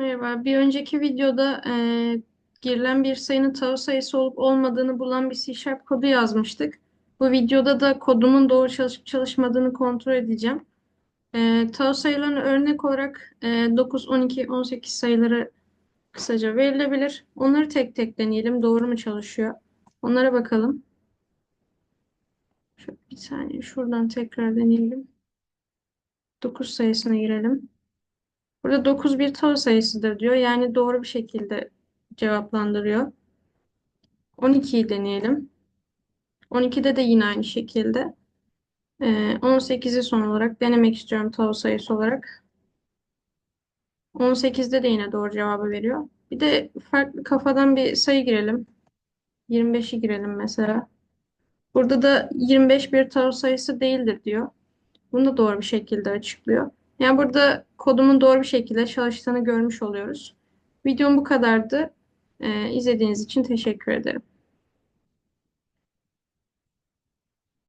Merhaba. Bir önceki videoda e, girilen bir sayının tağ sayısı olup olmadığını bulan bir C kodu yazmıştık. Bu videoda da kodumun doğru çalışıp çalışmadığını kontrol edeceğim. E, tağ sayılarına örnek olarak e, 9, 12, 18 sayıları kısaca verilebilir. Onları tek tek deneyelim. Doğru mu çalışıyor? Onlara bakalım. Şöyle bir saniye şuradan tekrar deneyelim. 9 sayısına girelim. Burada 9 bir tağ sayısıdır diyor. Yani doğru bir şekilde cevaplandırıyor. 12'yi deneyelim. 12'de de yine aynı şekilde. Ee, 18'i son olarak denemek istiyorum tağ sayısı olarak. 18'de de yine doğru cevabı veriyor. Bir de farklı kafadan bir sayı girelim. 25'i girelim mesela. Burada da 25 bir tağ sayısı değildir diyor. Bunu da doğru bir şekilde açıklıyor. Yani burada kodumun doğru bir şekilde çalıştığını görmüş oluyoruz. Videom bu kadardı. Ee, izlediğiniz için teşekkür ederim.